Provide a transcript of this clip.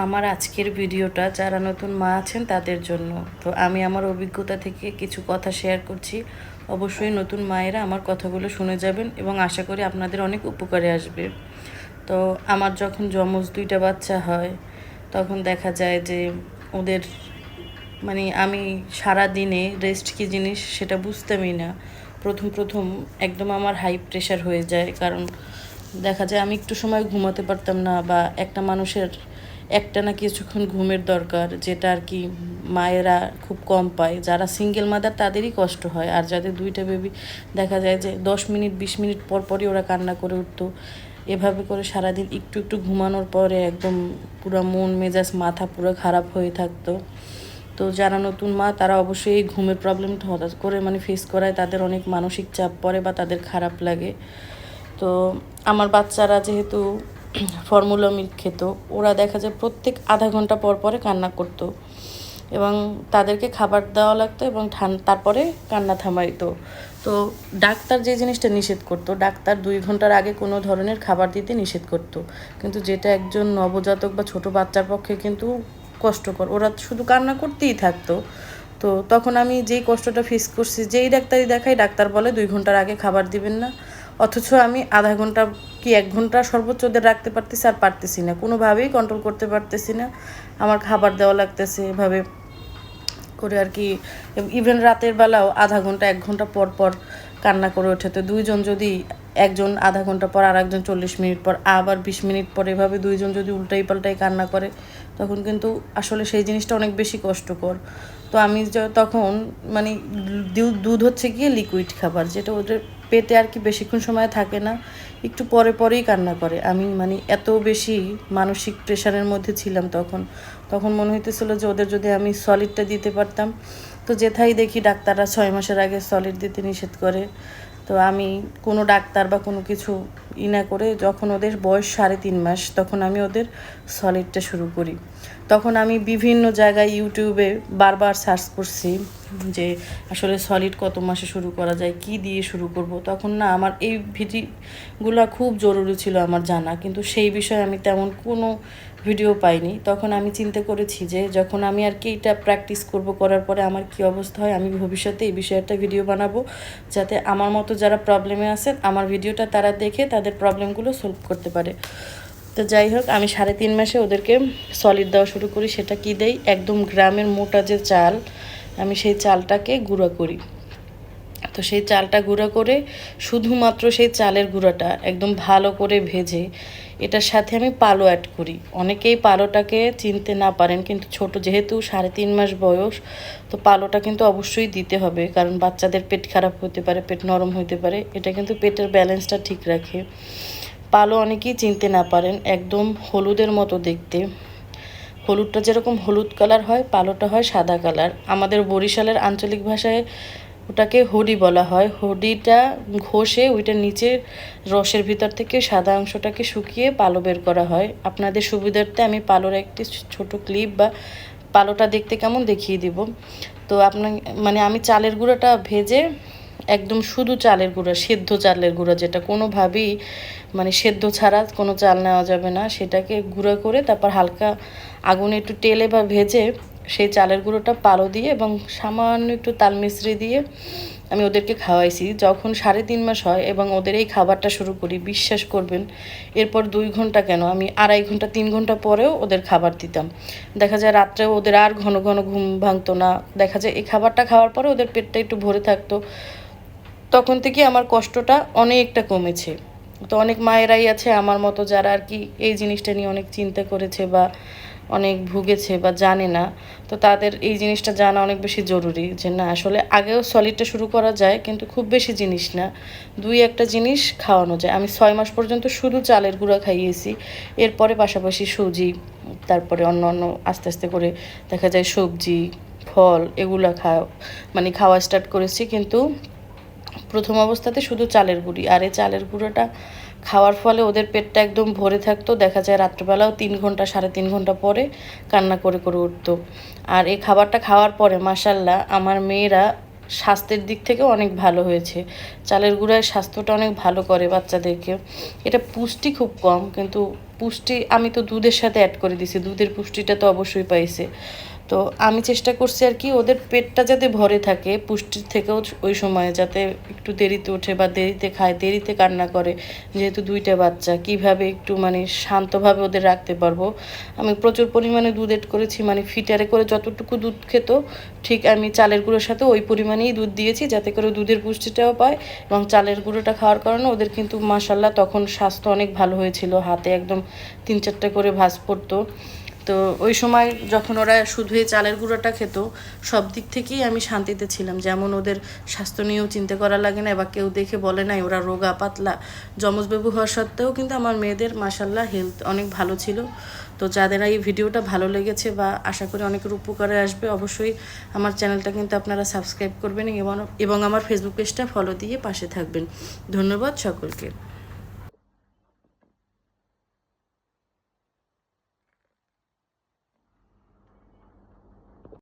আমার আজকের ভিডিওটা যারা নতুন মা আছেন তাদের জন্য। তো আমি আমার অভিজ্ঞতা থেকে কিছু কথা শেয়ার করছি। অবশ্যই নতুন মায়েরা আমার কথাগুলো শুনে যাবেন এবং আশা করি আপনাদের অনেক উপকারে আসবে। তো আমার যখন যমজ দুইটা বাচ্চা হয়, তখন দেখা যায় যে ওদের মানে আমি সারা দিনে রেস্ট কী জিনিস সেটা বুঝতামই না। প্রথম প্রথম একদম আমার হাই প্রেশার হয়ে যায়। কারণ দেখা যায় আমি একটু সময় ঘুমাতে পারতাম না বা একটা মানুষের একটা না কিছুক্ষণ ঘুমের দরকার, যেটা আর কি মায়েরা খুব কম পায়। যারা সিঙ্গেল মাদার তাদেরই কষ্ট হয়। আর যাদের দুইটা বেবি দেখা যায় যে দশ মিনিট, বিশ মিনিট পর পরই ওরা কান্না করে উঠতো। এভাবে করে সারাদিন একটু একটু ঘুমানোর পরে একদম পুরো মন, মেজাজ, মাথা পুরো খারাপ হয়ে থাকতো। তো যারা নতুন মা, তারা অবশ্যই এই ঘুমের প্রবলেমটা হঠাৎ করে মানে ফেস করায়। তাদের অনেক মানসিক চাপ পড়ে বা তাদের খারাপ লাগে। তো আমার বাচ্চারা যেহেতু ফর্মুলা মিল্ক খেত। ওরা দেখা যায় প্রত্যেক আধা ঘণ্টা পর পরে কান্না করতো। এবং তাদেরকে খাবার দেওয়া লাগতো এবং ঠান তারপরে কান্না থামাইতো। তো ডাক্তার যে জিনিসটা নিষেধ করতো, ডাক্তার দুই ঘণ্টার আগে কোনো ধরনের খাবার দিতে নিষেধ করতো। কিন্তু যেটা একজন নবজাতক বা ছোট বাচ্চার পক্ষে কিন্তু কষ্টকর। ওরা শুধু কান্না করতেই থাকতো। তো তখন আমি যেই কষ্টটা ফেস করছি, যেই ডাক্তারই দেখাই, ডাক্তার বলে দুই ঘণ্টার আগে খাবার দিবেন না। অথচ আমি আধা ঘণ্টা কি এক ঘণ্টা সর্বোচ্চ ওদের রাখতে পারতেছি আর পারতেছি না। কোনোভাবেই কন্ট্রোল করতে পারতেছি না। আমার খাবার দেওয়া লাগতেছে এভাবে করে আর কি। ইভেন রাতের বেলাও আধা ঘণ্টা, এক ঘণ্টা পর পর কান্না করে ওঠে। তো দুইজন যদি একজন আধা ঘণ্টা পর আর একজন চল্লিশ মিনিট পর, আবার বিশ মিনিট পর এভাবে দুইজন যদি উল্টাই পাল্টাই কান্না করে, তখন কিন্তু আসলে সেই জিনিসটা অনেক বেশি কষ্টকর। তো আমি তখন মানে দুধ হচ্ছে গিয়ে লিকুইড খাবার, যেটা ওদের পেটে আর কি বেশিক্ষণ সময় থাকে না, একটু পরে পরেই কান্না করে। আমি মানে এত বেশি মানসিক প্রেশারের মধ্যে ছিলাম তখন। তখন মনে হইতেছিল যে ওদের যদি আমি সলিডটা দিতে পারতাম, তো যেথাই দেখি ডাক্তাররা ছয় মাসের আগে সলিড দিতে নিষেধ করে। তো আমি কোনো ডাক্তার বা কোনো কিছু ই না করে যখন ওদের বয়স সাড়ে তিন মাস, তখন আমি ওদের সলিডটা শুরু করি। তখন আমি বিভিন্ন জায়গায় ইউটিউবে বারবার সার্চ করছি যে আসলে সলিড কত মাসে শুরু করা যায়, কি দিয়ে শুরু করব। তখন না আমার এই ভিডিগুলো খুব জরুরি ছিল আমার জানা, কিন্তু সেই বিষয়ে আমি তেমন কোনো ভিডিও পাইনি। তখন আমি চিন্তা করেছি যে যখন আমি আর কি এটা প্র্যাকটিস করব করার পরে আমার কি অবস্থা হয়, আমি ভবিষ্যতে এই বিষয়ে একটা ভিডিও বানাবো, যাতে আমার মতো যারা প্রবলেমে আছে আমার ভিডিওটা তারা দেখে, তাদের প্রবলেমগুলো সলভ করতে পারে। তো যাই হোক, আমি সাড়ে তিন মাসে ওদেরকে সলিড দেওয়া শুরু করি। সেটা কি দেই? একদম গ্রামের মোটা যে চাল, আমি সেই চালটাকে গুঁড়া করি। তো সেই চালটা গুঁড়া করে শুধুমাত্র সেই চালের গুঁড়াটা একদম ভালো করে ভেজে এটার সাথে আমি পালো অ্যাড করি। অনেকেই পালোটাকে চিনতে না পারেন, কিন্তু ছোট যেহেতু সাড়ে তিন মাস বয়স, তো পালোটা কিন্তু অবশ্যই দিতে হবে। কারণ বাচ্চাদের পেট খারাপ হতে পারে, পেট নরম হতে পারে, এটা কিন্তু পেটের ব্যালেন্সটা ঠিক রাখে। পালো অনেকেই চিনতে না পারেন, একদম হলুদের মতো দেখতে। হলুদটা যেরকম হলুদ কালার হয় পালোটা হয় সাদা কালার আমাদের বরিশালের আঞ্চলিক ভাষায় ওটাকে হডি বলা হয়। হডিটা ঘষে ওইটার নিচের রসের ভিতর থেকে সাদা অংশটাকে শুকিয়ে পালো বের করা হয়। আপনাদের সুবিধার্থে আমি পালোর একটি ছোট ক্লিপ বা পালোটা দেখতে কেমন দেখিয়ে দিব। তো আপনার মানে আমি চালের গুঁড়োটা ভেজে একদম শুধু চালের গুঁড়া, সেদ্ধ চালের গুঁড়া যেটা কোনোভাবেই মানে সেদ্ধ ছাড়া কোনো চাল নেওয়া যাবে না। সেটাকে গুঁড়া করে তারপর হালকা আগুনে একটু তেলে বা ভেজে সেই চালের গুঁড়োটা পালো দিয়ে এবং সামান্য একটু তাল মিশ্রি দিয়ে আমি ওদেরকে খাওয়াইছি। যখন সাড়ে তিন মাস হয় এবং ওদের এই খাবারটা শুরু করি, বিশ্বাস করবেন, এরপর দুই ঘণ্টা কেন? আমি আড়াই ঘণ্টা, তিন ঘণ্টা পরেও ওদের খাবার দিতাম। দেখা যায় রাত্রেও ওদের আর ঘন ঘন ঘুম ভাঙতো না। দেখা যায় এই খাবারটা খাওয়ার পরে ওদের পেটটা একটু ভরে থাকতো। তখন থেকে আমার কষ্টটা অনেকটা কমেছে। তো অনেক মায়েরাই আছে আমার মতো যারা আর কি এই জিনিসটা নিয়ে অনেক চিন্তা করেছে বা অনেক ভুগেছে বা জানে না, তো তাদের এই জিনিসটা জানা অনেক বেশি জরুরি যে না, আসলে আগেও সলিডটা শুরু করা যায় কিন্তু খুব বেশি জিনিস না। দুই একটা জিনিস খাওয়ানো যায়। আমি ছয় মাস পর্যন্ত শুধু চালের গুঁড়া খাইয়েছি, এরপরে পাশাপাশি সুজি, তারপরে অন্য অন্য আস্তে আস্তে করে দেখা যায় সবজি, ফল এগুলো খাওয়া মানে খাওয়া স্টার্ট করেছি কিন্তু প্রথম অবস্থাতে শুধু চালের গুঁড়ি, আর এই চালের গুঁড়োটা খাওয়ার ফলে ওদের পেটটা একদম ভরে থাকতো। দেখা যায় রাত্রেবেলাও তিন ঘণ্টা, সাড়ে তিন ঘণ্টা পরে কান্না করে করে উঠতো। আর এই খাবারটা খাওয়ার পরে মাসাল্লাহ আমার মেয়েরা স্বাস্থ্যের দিক থেকেও অনেক ভালো হয়েছে। চালের গুঁড়ায় স্বাস্থ্যটা অনেক ভালো করে বাচ্চাদেরকে। এটা পুষ্টি খুব কম, কিন্তু পুষ্টি আমি তো দুধের সাথে অ্যাড করে দিছি দুধের পুষ্টিটা তো অবশ্যই পাইছে। তো আমি চেষ্টা করছি আর কি, ওদের পেটটা যাতে ভরে থাকে, পুষ্টির থেকেও ওই সময়ে যাতে একটু দেরিতে ওঠে বা দেরিতে খায়, দেরিতে কান্না করে, যেহেতু দুইটা বাচ্চা, কীভাবে একটু মানে শান্তভাবে ওদের রাখতে পারব? আমি প্রচুর পরিমাণে দুধ এড করেছি মানে ফিটারে করে যতটুকু দুধ খেত, ঠিক আমি চালের গুঁড়োর সাথে ওই পরিমাণেই দুধ দিয়েছি, যাতে করে দুধের পুষ্টিটাও পায় এবং চালের গুঁড়োটা খাওয়ার কারণে ওদের কিন্তু মাসাল্লাহ তখন স্বাস্থ্য অনেক ভালো হয়েছিল, হাতে একদম তিন চারটা করে ভাঁজ পড়তো। তো ওই সময় যখন ওরা শুধু এই চালের গুঁড়োটা খেত, সব দিক থেকেই আমি শান্তিতে ছিলাম। যেমন ওদের স্বাস্থ্য নিয়েও চিন্তা করা লাগে না বা কেউ দেখে বলে নাই, ওরা রোগা, পাতলা। যমজ বেবু হওয়া সত্ত্বেও কিন্তু আমার মেয়েদের মাসাল্লাহ হেলথ অনেক ভালো ছিল। তো যাদের এই ভিডিওটা ভালো লেগেছে বা আশা করি অনেকের উপকারে আসবে, অবশ্যই আমার চ্যানেলটা কিন্তু আপনারা সাবস্ক্রাইব করবেন এবং এবং আমার ফেসবুক পেজটা ফলো দিয়ে পাশে থাকবেন। ধন্যবাদ সকলকে।